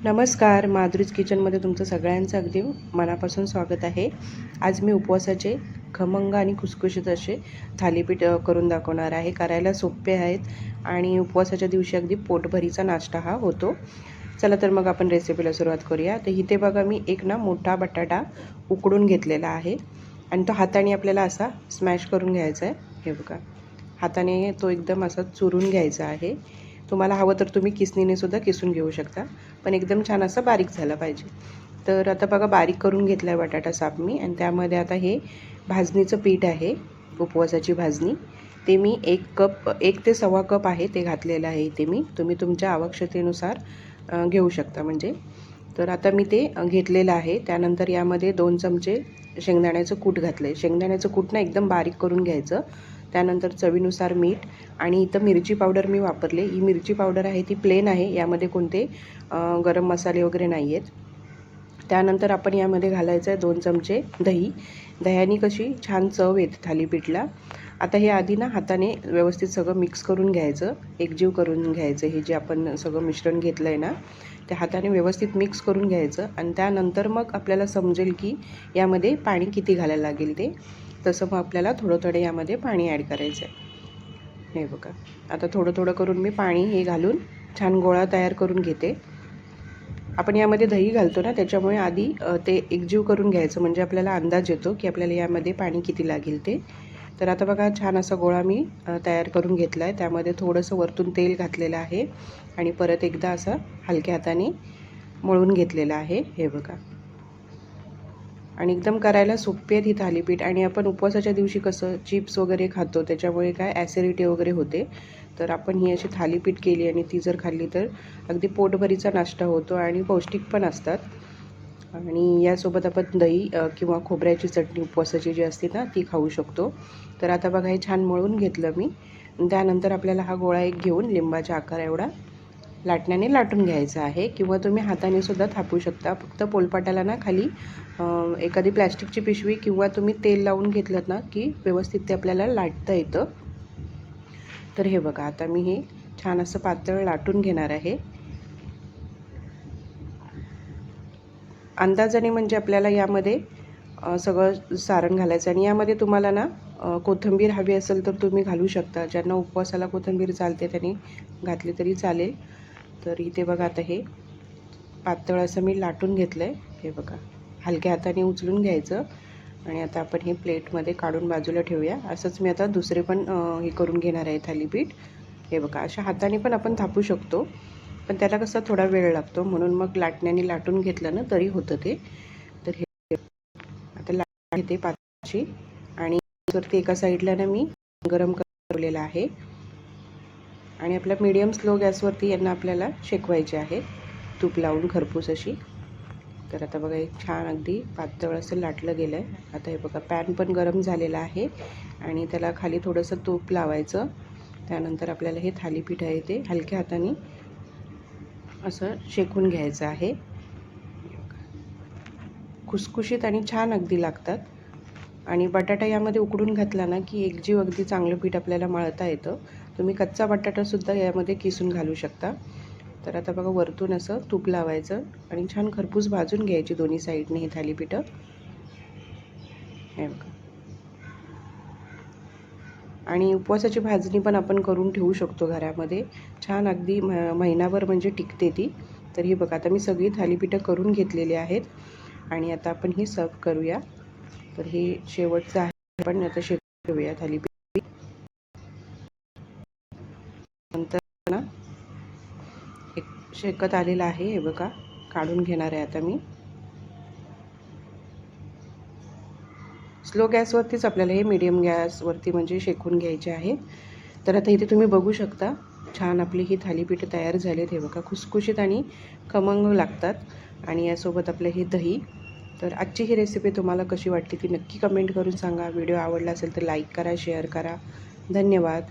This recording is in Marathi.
नमस्कार माधुरीज किचनमध्ये तुमचं सगळ्यांचं अगदी मनापासून स्वागत आहे. आज मी उपवासाचे खमंग आणि खुसखुशीत असे थालीपीठ करून दाखवणार आहे. करायला सोपे आहेत आणि उपवासाच्या दिवशी अगदी पोटभरीचा नाश्ता हा होतो. चला तर मग आपण रेसिपीला सुरुवात करूया. तर इथे बघा मी एक ना मोठा बटाटा उकडून घेतलेला आहे. आणि तो हाताने आपल्याला असा स्मॅश करून घ्यायचा आहे. हे बघा हाताने तो एकदम असा चुरून घ्यायचा आहे. तुम्हाला हवं तर तुम्ही किसनीने सुद्धा किसून घेऊ शकता. पण एकदम छान असं बारीक झालं पाहिजे. तर आता बघा बारीक करून घेतला आहे बटाटा साप मी. आणि त्यामध्ये आता हे भाजणीचं पीठ आहे उपवासाची भाजणी. ते मी एक कप एक ते सव्वा कप आहे ते घातलेलं आहे ते मी. तुम्ही तुमच्या आवश्यकतेनुसार घेऊ शकता म्हणजे. तर आता मी ते घेतलेलं आहे. त्यानंतर यामध्ये दोन चमचे शेंगदाण्याचं कूट घातलं आहे शेंगदाण्याचं कूट ना एकदम बारीक करून घ्यायचं. त्यानंतर चवीनुसार मीठ आणि इथं मिरची पावडर मी वापरले. ही मिरची पावडर आहे ती प्लेन आहे. यामध्ये कोणते गरम मसाले वगैरे नाही आहेत त्यानंतर आपण यामध्ये घालायचं आहे दोन चमचे दही. दह्याने कशी छान चव येते थालीपीठला. आता हे आधी ना हाताने व्यवस्थित सगळं मिक्स करून घ्यायचं. एकजीव करून घ्यायचं. हे जे आपण सगळं मिश्रण घेतलं आहे ना ते हाताने व्यवस्थित मिक्स करून घ्यायचं. आणि त्यानंतर मग आपल्याला समजेल की यामध्ये पाणी किती घालायला लागेल ते. तसं मग आपल्याला थोडं थोडं यामध्ये पाणी ॲड करायचं आहे हे बघा. आता थोडं थोडं करून मी पाणी हे घालून छान गोळा तयार करून घेते. आपण यामध्ये दही घालतो ना त्याच्यामुळे आधी ते एकजीव करून घ्यायचं. म्हणजे आपल्याला अंदाज येतो की आपल्याला यामध्ये पाणी किती लागेल ते. तर आता बघा छान असा गोळा मी तयार करून घेतला आहे त्यामध्ये थोडंसं वरतून तेल घातलेलं आहे. आणि परत एकदा असं हलक्या हाताने मळून घेतलेलं आहे. हे बघा. आणि एकदम करायला सोपी आहेत ही थालीपीठ. आणि आपण उपवासाच्या दिवशी कसं चिप्स वगैरे खातो त्याच्यामुळे काय ॲसिडिटी वगैरे होते. तर आपण ही अशी थालीपीठ केली आणि ती जर खाल्ली तर अगदी पोटभरीचा नाश्ता होतो आणि पौष्टिक पण असतात. आणि यासोबत आपण दही किंवा खोबऱ्याची चटणी उपवासाची जी असते ना ती खाऊ शकतो. तर आता बघा हे छान मळून घेतलं मी. त्यानंतर आपल्याला हा गोळा एक घेऊन लिंबाच्या आकार एवढा लाटण्याने लाटून घ्यायचं आहे किंवा तुम्ही हाताने सुद्धा थापू शकता. फक्त पोलपाटाला ना खाली एखादी प्लॅस्टिकची पिशवी किंवा तुम्ही तेल लावून घेतलं ना की व्यवस्थित ते आपल्याला लाटता येतं. तर हे बघा आता मी हे छान असं पातळ लाटून घेणार आहे. अंदाजाने म्हणजे आपल्याला यामध्ये सगळं सारण घालायचं आणि यामध्ये तुम्हाला ना कोथिंबीर हवी असेल तर तुम्ही घालू शकता. ज्यांना उपवासाला कोथिंबीर चालते त्यांनी घातली तरी चालेल. तर इथे बघा आता हे पातळ असं मी लाटून घेतलं आहे हे बघा. हलक्या हाताने उचलून घ्यायचं आणि आता आपण हे प्लेटमध्ये काढून बाजूला ठेवूया. असंच मी आता दुसरे पण हे करून घेणार आहे थालीपीठ. हे बघा अशा हाताने पण आपण थापू शकतो. पण त्याला कसा थोडा वेळ लागतो. म्हणून मग लाटण्याने लाटून घेतलं ना तरी होतं ते. तर हे आता लाट घेते पातळाची. आणि वरती एका साईडला ना मी गरम ठेवलेलं आहे. आणि आपल्या मीडियम स्लो गॅसवरती यांना आपल्याला शेकवायचे आहे. तूप लावून खरपूस अशी. तर आता बघा एक छान अगदी पातळ असं लाटलं गेलं आहे आता हे बघा पॅन पण गरम झालेला आहे आणि त्याला खाली थोडंसं तूप लावायचं. त्यानंतर आपल्याला हे थालीपीठ आहे ते हलक्या हाताने असं शेकून घ्यायचं आहे. खुसखुशीत आणि छान अगदी लागतात. आणि बटाटा यामध्ये उकडून घातला ना की एकजीव अगदी चांगलं पीठ आपल्याला मळता येतं. तुम्ही कच्चा बटाटासुद्धा यामध्ये किसून घालू शकता. तर आता बघा वरतून असं तूप लावायचं आणि छान खरपूस भाजून घ्यायची दोन्ही साईडने ही थालीपीठं. हे बघा. आणि उपवासाची भाजणी पण आपण करून ठेवू शकतो घरामध्ये. छान अगदी म महिनाभर म्हणजे टिकते ती. तर ही बघा आता मी सगळी थालीपीठं करून घेतलेली आहेत. आणि आता आपण ही सर्व करूया. तर हे शेवटचं आहे. आपण आता शेक ठेवूया थालीपीठ. नंतर ना एक शेकत आलेलं आहे. हे बघा काढून घेणार आहे आता मी. स्लो गॅसवरतीच आपल्याला हे मीडियम गॅसवरती म्हणजे शेकून घ्यायचे आहे. तर आता इथे तुम्ही बघू शकता छान आपली ही थालीपीठ तयार झालीत हे बघा खुसखुशीत आणि खमंग लागतात. आणि यासोबत आपलं हे दही. तर आजची ही रेसिपी तुम्हाला कशी वाटली ती नक्की कमेंट करून सांगा. व्हिडिओ आवडला असेल तर लाईक करा शेअर करा. धन्यवाद.